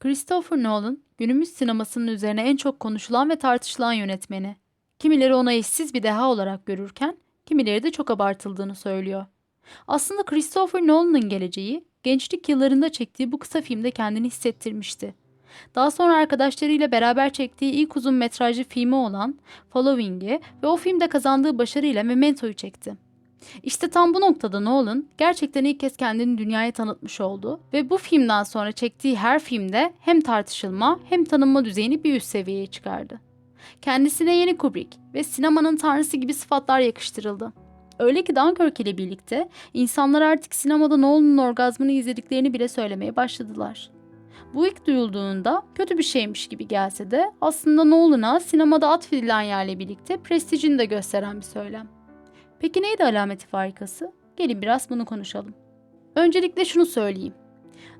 Christopher Nolan, günümüz sinemasının üzerine en çok konuşulan ve tartışılan yönetmeni. Kimileri onu eşsiz bir deha olarak görürken, kimileri de çok abartıldığını söylüyor. Aslında Christopher Nolan'ın geleceği, gençlik yıllarında çektiği bu kısa filmde kendini hissettirmişti. Daha sonra arkadaşlarıyla beraber çektiği ilk uzun metrajlı filmi olan Following'i ve o filmde kazandığı başarıyla Memento'yu çekti. İşte tam bu noktada Nolan gerçekten ilk kez kendini dünyaya tanıtmış oldu ve bu filmden sonra çektiği her filmde hem tartışılma hem tanınma düzeyini bir üst seviyeye çıkardı. Kendisine yeni Kubrick ve sinemanın tanrısı gibi sıfatlar yakıştırıldı. Öyle ki Dunkirk ile birlikte insanlar artık sinemada Nolan'ın orgazmını izlediklerini bile söylemeye başladılar. Bu ilk duyulduğunda kötü bir şeymiş gibi gelse de aslında Nolan'a sinemada atfedilen yerle birlikte prestijini de gösteren bir söylem. Peki neydi alameti farikası? Gelin biraz bunu konuşalım. Öncelikle şunu söyleyeyim.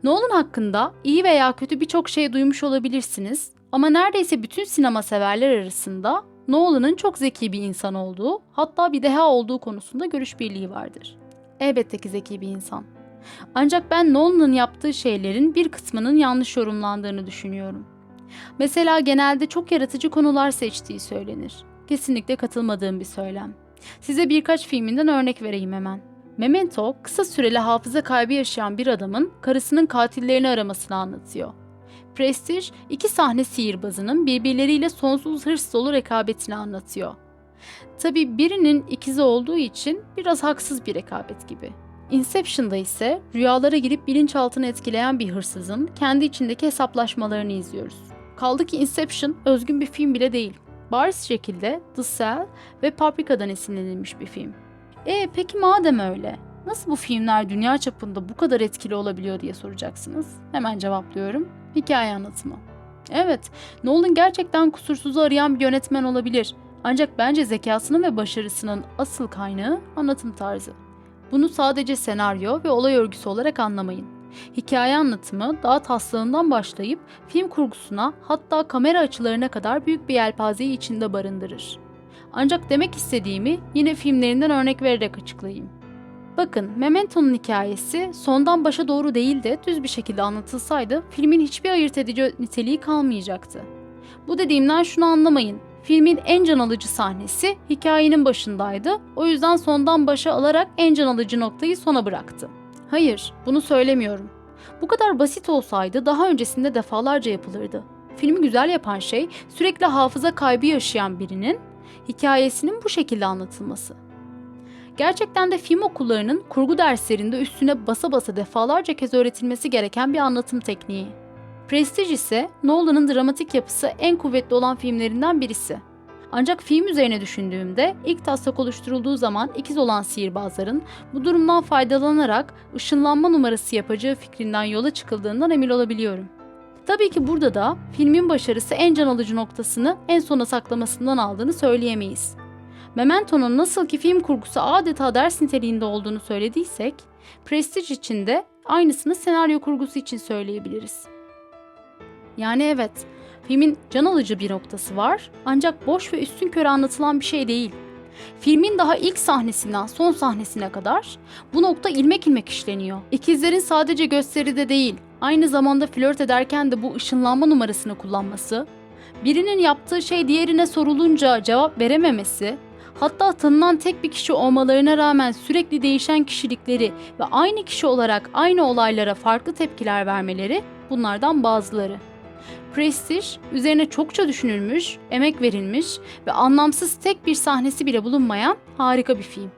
Nolan hakkında iyi veya kötü birçok şey duymuş olabilirsiniz ama neredeyse bütün sinema severler arasında Nolan'ın çok zeki bir insan olduğu, hatta bir deha olduğu konusunda görüş birliği vardır. Elbette ki zeki bir insan. Ancak ben Nolan'ın yaptığı şeylerin bir kısmının yanlış yorumlandığını düşünüyorum. Mesela genelde çok yaratıcı konular seçtiği söylenir. Kesinlikle katılmadığım bir söylem. Size birkaç filminden örnek vereyim hemen. Memento, kısa süreli hafıza kaybı yaşayan bir adamın karısının katillerini aramasını anlatıyor. Prestige, iki sahne sihirbazının birbirleriyle sonsuz hırs dolu rekabetini anlatıyor. Tabi birinin ikizi olduğu için biraz haksız bir rekabet gibi. Inception'da ise rüyalara girip bilinçaltını etkileyen bir hırsızın kendi içindeki hesaplaşmalarını izliyoruz. Kaldı ki Inception özgün bir film bile değil. Bariz şekilde The Cell ve Paprika'dan esinlenilmiş bir film. E peki madem öyle, nasıl bu filmler dünya çapında bu kadar etkili olabiliyor diye soracaksınız. Hemen cevaplıyorum. Hikaye anlatımı. Evet, Nolan gerçekten kusursuzu arayan bir yönetmen olabilir. Ancak bence zekasının ve başarısının asıl kaynağı anlatım tarzı. Bunu sadece senaryo ve olay örgüsü olarak anlamayın. Hikaye anlatımı daha taslağından başlayıp film kurgusuna hatta kamera açılarına kadar büyük bir yelpazeyi içinde barındırır. Ancak demek istediğimi yine filmlerinden örnek vererek açıklayayım. Bakın Memento'nun hikayesi sondan başa doğru değil de düz bir şekilde anlatılsaydı filmin hiçbir ayırt edici niteliği kalmayacaktı. Bu dediğimden şunu anlamayın. Filmin en can alıcı sahnesi hikayenin başındaydı. O yüzden sondan başa alarak en can alıcı noktayı sona bıraktı. Hayır, bunu söylemiyorum. Bu kadar basit olsaydı daha öncesinde defalarca yapılırdı. Filmi güzel yapan şey sürekli hafıza kaybı yaşayan birinin hikayesinin bu şekilde anlatılması. Gerçekten de film okullarının kurgu derslerinde üstüne basa basa defalarca kez öğretilmesi gereken bir anlatım tekniği. Prestige ise Nolan'ın dramatik yapısı en kuvvetli olan filmlerinden birisi. Ancak film üzerine düşündüğümde ilk taslak oluşturulduğu zaman ikiz olan sihirbazların bu durumdan faydalanarak ışınlanma numarası yapacağı fikrinden yola çıkıldığından emin olabiliyorum. Tabii ki burada da filmin başarısı en can alıcı noktasını en sona saklamasından aldığını söyleyemeyiz. Memento'nun nasıl ki film kurgusu adeta ders niteliğinde olduğunu söylediysek, Prestige için de aynısını senaryo kurgusu için söyleyebiliriz. Yani evet, filmin can alıcı bir noktası var ancak boş ve üstün körü anlatılan bir şey değil. Filmin daha ilk sahnesinden son sahnesine kadar bu nokta ilmek ilmek işleniyor. İkizlerin sadece gösteride değil, aynı zamanda flört ederken de bu ışınlanma numarasını kullanması, birinin yaptığı şey diğerine sorulunca cevap verememesi, hatta tanınan tek bir kişi olmalarına rağmen sürekli değişen kişilikleri ve aynı kişi olarak aynı olaylara farklı tepkiler vermeleri bunlardan bazıları. Prestige üzerine çokça düşünülmüş, emek verilmiş ve anlamsız tek bir sahnesi bile bulunmayan harika bir film.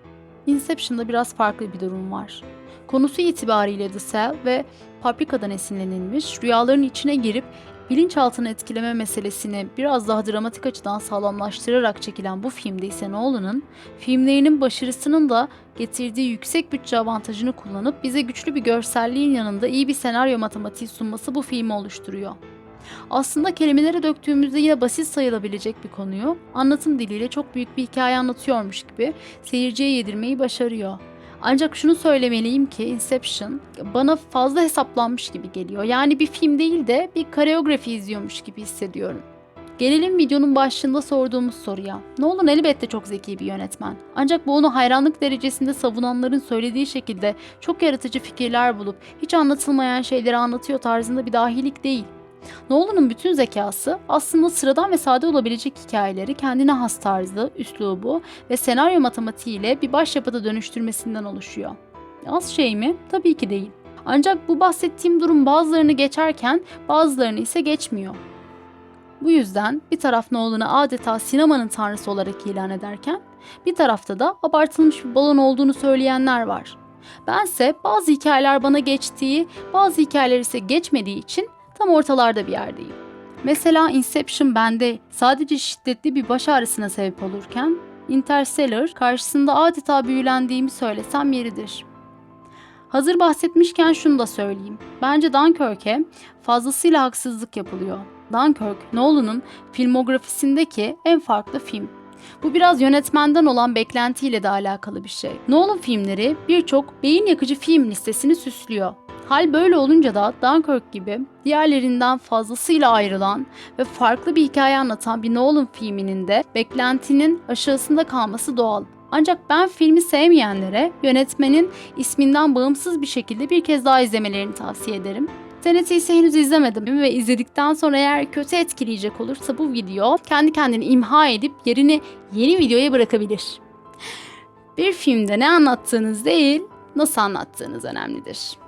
Inception'da biraz farklı bir durum var. Konusu itibariyle The Cell ve Paprika'dan esinlenilmiş, rüyaların içine girip bilinçaltını etkileme meselesini biraz daha dramatik açıdan sağlamlaştırarak çekilen bu filmde ise Nolan'ın filmlerinin başarısının da getirdiği yüksek bütçe avantajını kullanıp bize güçlü bir görselliğin yanında iyi bir senaryo matematiği sunması bu filmi oluşturuyor. Aslında kelimelere döktüğümüzde yine basit sayılabilecek bir konuyu anlatım diliyle çok büyük bir hikaye anlatıyormuş gibi seyirciye yedirmeyi başarıyor. Ancak şunu söylemeliyim ki Inception bana fazla hesaplanmış gibi geliyor. Yani bir film değil de bir koreografi izliyormuş gibi hissediyorum. Gelelim videonun başlığında sorduğumuz soruya. Nolan elbette çok zeki bir yönetmen. Ancak bu onu hayranlık derecesinde savunanların söylediği şekilde çok yaratıcı fikirler bulup hiç anlatılmayan şeyleri anlatıyor tarzında bir dahilik değil. Nolan'ın bütün zekası aslında sıradan ve sade olabilecek hikayeleri kendine has tarzı, üslubu ve senaryo matematiğiyle bir başyapıta dönüştürmesinden oluşuyor. Az şey mi? Tabii ki değil. Ancak bu bahsettiğim durum bazılarını geçerken bazılarını ise geçmiyor. Bu yüzden bir taraf Nolan'ı adeta sinemanın tanrısı olarak ilan ederken bir tarafta da abartılmış bir balon olduğunu söyleyenler var. Bense bazı hikayeler bana geçtiği, bazı hikayeler ise geçmediği için tam ortalarda bir yerdeyim. Mesela Inception bende sadece şiddetli bir baş ağrısına sebep olurken Interstellar karşısında adeta büyülendiğimi söylesem yeridir. Hazır bahsetmişken şunu da söyleyeyim. Bence Dunkirk'e fazlasıyla haksızlık yapılıyor. Dunkirk, Nolan'ın filmografisindeki en farklı film. Bu biraz yönetmenden olan beklentiyle de alakalı bir şey. Nolan filmleri birçok beyin yakıcı film listesini süslüyor. Hal böyle olunca da Dunkirk gibi diğerlerinden fazlasıyla ayrılan ve farklı bir hikaye anlatan bir Nolan filminin de beklentinin aşağısında kalması doğal. Ancak ben filmi sevmeyenlere yönetmenin isminden bağımsız bir şekilde bir kez daha izlemelerini tavsiye ederim. TNT'yi ise henüz izlemedim ve izledikten sonra eğer kötü etkileyecek olursa bu video kendi kendini imha edip yerini yeni videoya bırakabilir. Bir filmde ne anlattığınız değil, nasıl anlattığınız önemlidir.